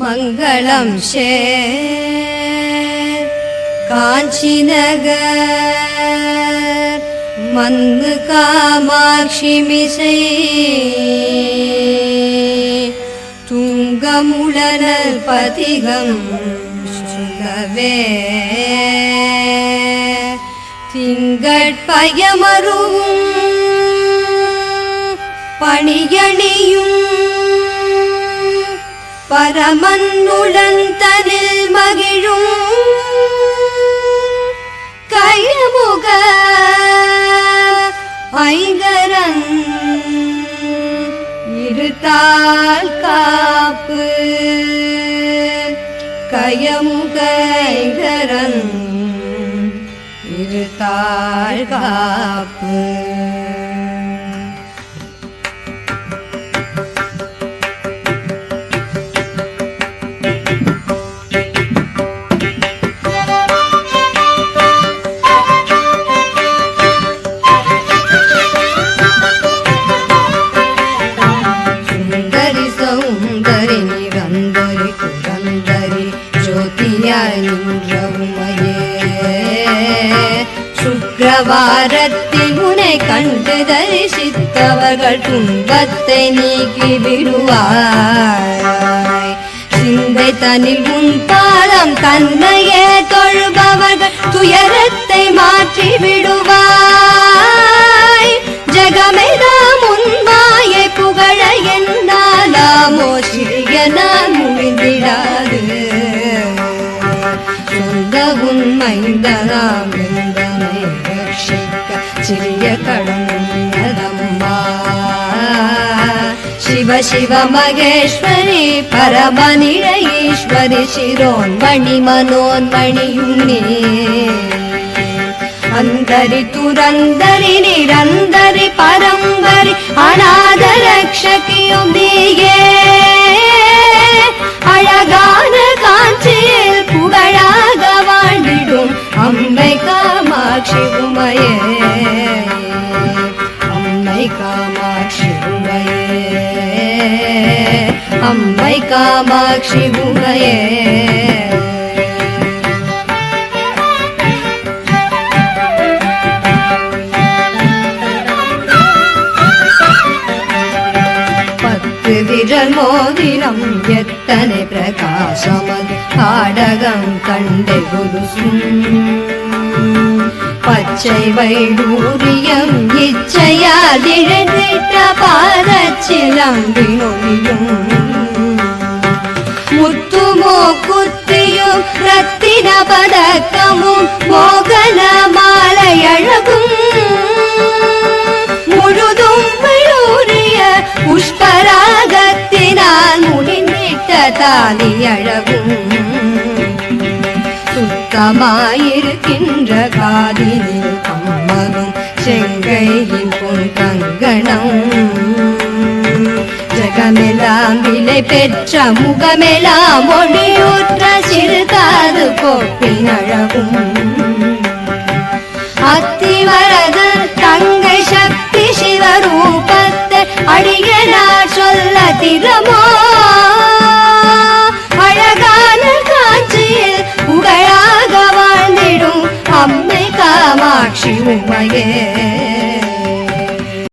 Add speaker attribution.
Speaker 1: மங்களம் ஷே காஞ்சி நகர் மந்து காமாட்சி மிசை. துங்கமுழனல் பதிகம் சொல்லவே திங்கட்பயமருவும் பணியணியும் பரமன்னுடன் தனில் மகிழும் கைமுக ஐங்கரன் இருத்தால் காப்பு கயமுக ஐங்கரன் இருத்தாள் காப்பு சுக்கிரவாரத்தில் உனை கண்டு தரிசித்தவர்கள் துன்பத்தை நீக்கி விடுவாய் சிந்தை தனில் உன் பாதம் தன்னையே தொழுபவர்கள் துயரத்தை மாற்றி விடுவாய். ஜகமெல்லாம் உன் மாயை புகழ என்னாலாமோ? சிறிய நான் முடிந்திடாது சொந்த உண்மைந்தனாம் எந்தனை சிறிய கடம்பா சிவ சிவ மகேஸ்வரி பரமநிலையீஸ்வரி சிரோன்மணி மனோன்மணியுண்ணே அந்தரி துரந்தரி நிரந்தரி பரம்பரி அநாதரக்ஷகியும் நீயே அழகான காட்சியில் புகழாக வாழ்ந்திடும் அம்பை காமாட்சி உமையே. अम्बै कामाक्षि गुहये വിരൽമോദിനം എത്തനെ പ്രകാശമത് കാടകം കണ്ടെഗുരുസും பச்சை வைடூரியம் இச்சையாதிழந்திட்ட பாதச்சிலம்பினொழியும் முத்துமோ குத்தியும் ரத்தின பதக்கமும் மோகன மாலை அழகும் முழுதும் விழூரிய புஷ்பராகத்தினால் முடிந்திட்ட தாலி அழகும் சுத்தமாயிருக்கின்ற காதினில் கம்மனும் செங்கையின் பொன் கங்கணம். ஜகமெல்லாம் விலை பெற்ற முகமெல்லாம் ஒளியூற்ற சிறுகாது கோப்பின் அழகும். அத்திவரது தங்கை சக்தி சிவரூபத்தை அடியனார் சொல்ல திறமோ?